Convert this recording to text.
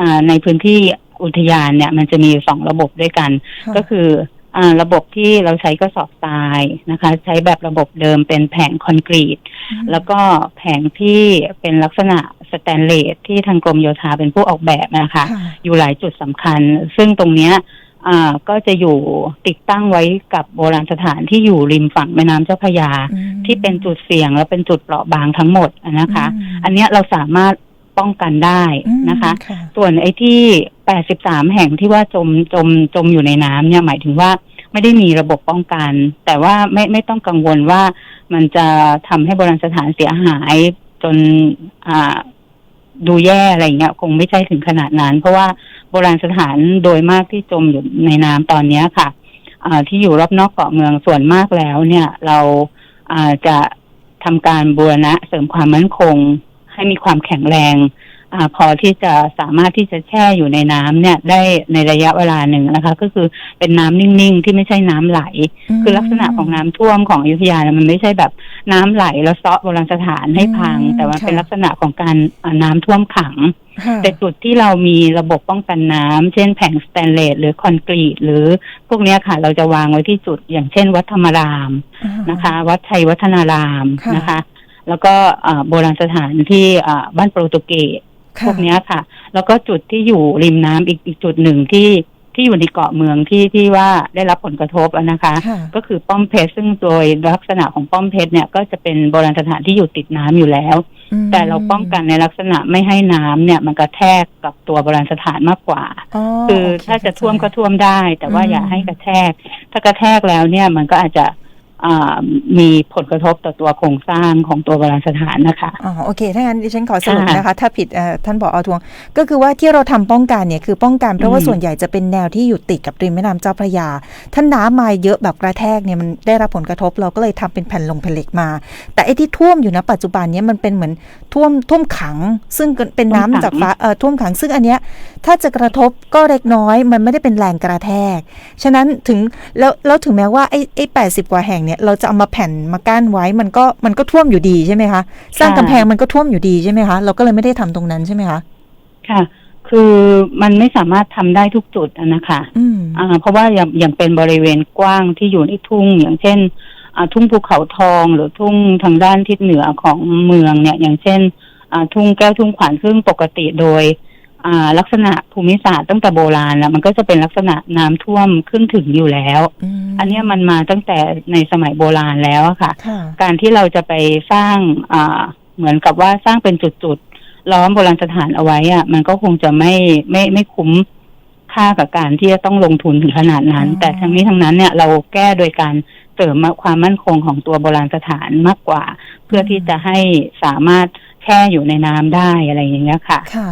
อ่าในพื้นที่อุทยานเนี่ย มันจะมีสองระบบด้วยกันค่ะก็คืออ่าระบบที่เราใช้กระสอบทรายนะคะ ใช้แบบระบบเดิมเป็นแผงคอนกรีต แล้วก็แผงที่เป็นลักษณะสแตนเลสที่ทางกรมโยธาเป็นผู้ออกแบบนะคะค่ะอยู่หลายจุดสำคัญ ซึ่งตรงเนี้ยอ่าก็จะอยู่ติดตั้งไว้กับโบราณสถานที่อยู่ริมฝั่งแม่น้ำเจ้าพระยาอืมที่เป็นจุดเสี่ยงและเป็นจุดเปราะบางทั้งหมดอะนะคะอืมอันเนี้ยเราสามารถ ป้องกันได้อืมนะคะค่ะส่วนไอ้ที่83แห่งที่ว่าจมจมจมอยู่ในน้ำเนี่ยหมายถึงว่าไม่ได้มีระบบป้องกัน แต่ว่าไม่ไม่ต้องกังวลว่ามันจะทำให้โบราณสถานเสียหายจนอ่าดูแย่อะไรเงี้ยคงไม่ใช่ถึงขนาดนั้น เพราะว่าโบราณสถานโดยมากที่จมอยู่ในน้ำตอนเนี้ยค่ะอ่าที่อยู่รอบนอกเกาะเมืองส่วนมากแล้วเนี่ย เราอ่าจะทำการบูรณะเสริมความมั่นคง ให้มีความแข็งแรงอาพอที่จะสามารถที่จะแช่อยู่ในน้ำเนี่ย ได้ในระยะเวลาหนึ่งนะคะ ก็คือเป็นน้ำนิ่งๆ ที่ไม่ใช่น้ำไหล คือลักษณะของน้ำท่วมของอยุธยาเนี่ยมันไม่ใช่แบบน้ำไหลแล้วเซาะโบราณสถานให้พังอืมแต่ว่าเป็นค่ะลักษณะของการอ่าน้ำท่วมขังค่ะแต่จุดที่เรามีระบบป้องกันน้ำเช่นแผงสแตนเลสหรือคอนกรีตหรือพวกเนี้ยค่ะ เราจะวางไว้ที่จุดอย่างเช่น วัดธรรมารามอ่านะคะ วัดชัยวัฒนารามค่ะนะคะ แล้วก็อ่าโบราณสถานที่อ่าบ้านโปรตุเกสค่ะพวกเนี้ยค่ะ แล้วก็จุดที่อยู่ริมน้ำอีกอีกจุดหนึ่งที่ที่อยู่ในเกาะเมืองที่ที่ว่าได้รับผลกระทบอะนะคะค่ะก็คือป้อมเพชรซึ่งโดยลักษณะของป้อมเพชรเนี่ยก็จะเป็นโบราณสถานที่อยู่ติดน้ำอยู่แล้วอืมแต่เราป้องกันในลักษณะไม่ให้น้ำเนี่ย มันกระแทกกับตัวโบราณสถานมากกว่าอ๋อคือโเคถ้าจะท่วมก็เข้าใจท่วมได้ แต่ว่าอืมอย่าให้กระแทก ถ้ากระแทกแล้วเนี่ยมันก็อาจจะอ่า มีผลกระทบต่อตัวโครงสร้างของตัวโบราณสถานนะคะอ๋อโอเค ถ้างั้นดิฉันขอสรุปค่ะนะคะ ถ้าผิดเอ่อท่านบอกเอาทวง ก็คือว่าที่เราทำป้องกันเนี่ยคือป้องกันเพราะว่าอืมส่วนใหญ่จะเป็นแนวที่อยู่ติดกับริมแม่น้ำเจ้าพระยาถ้าน้ำมาเยอะแบบกระแทกเนี่ยมันได้รับผลกระทบเราก็เลยทำเป็นแผ่นลงแผ่นเหล็กมา แต่ไอ้ที่ท่วมอยู่นะปัจจุบันเนี้มันเป็นเหมือนท่วมท่วมขัง ซึ่งเป็นน้ำท่วมขังจากฟ้าเอ่อท่วมขังซึ่งอันเนี้ยถ้าจะกระทบก็เล็กน้อย มันไม่ได้เป็นแรงกระแทก ฉะนั้นถึงแล้วแล้วถึงแม้ว่าไอ้ไอ้แปดสิบกว่าแห่งเนี่ยเราจะเอามาแผ่นมากั้นไว้มันก็มันก็ท่วมอยู่ดีใช่ไหมคะสร้างกำแพงมันก็ท่วมอยู่ดีใช่ไหมคะเราก็เลยไม่ได้ทำตรงนั้นใช่ไหมคะค่ะ คือมันไม่สามารถทำได้ทุกจุดอะนะคะอืมอ่าเพราะว่าอย่างอย่างเป็นบริเวณกว้างที่อยู่ในทุ่งอย่างเช่นอ่าทุ่งภูเขาทองหรือทุ่งทางด้านทิศเหนือของเมืองเนี่ย อย่างเช่นอ่าทุ่งแก้วทุ่งขวานซึ่งปกติโดยอ่า ลักษณะภูมิศาสตร์ตั้งแต่โบราณแล้วมันก็จะเป็นลักษณะน้ำท่วมขึ้นถึงอยู่แล้วมอันเนี้ยมันมาตั้งแต่ในสมัยโบราณแล้วอะค่ะค่ะ การที่เราจะไปสร้างอ่าเหมือนกับว่าสร้างเป็นจุดๆล้อมโบราณสถานเอาไว้อะมันก็คงจะไม่ไม่ไม่คุ้มค่ากับการที่จะต้องลงทุนถึงขนาดนั้นอ๋อแต่ทั้งนี้ทั้งนั้นเนี่ยเราแก้โดยการเสริมความมั่นคงของตัวโบราณสถานมากกว่า เพื่อที่จะให้สามารถแช่อยู่ในน้ำได้อะไรอย่างเงี้ยค่ะ ค่ะ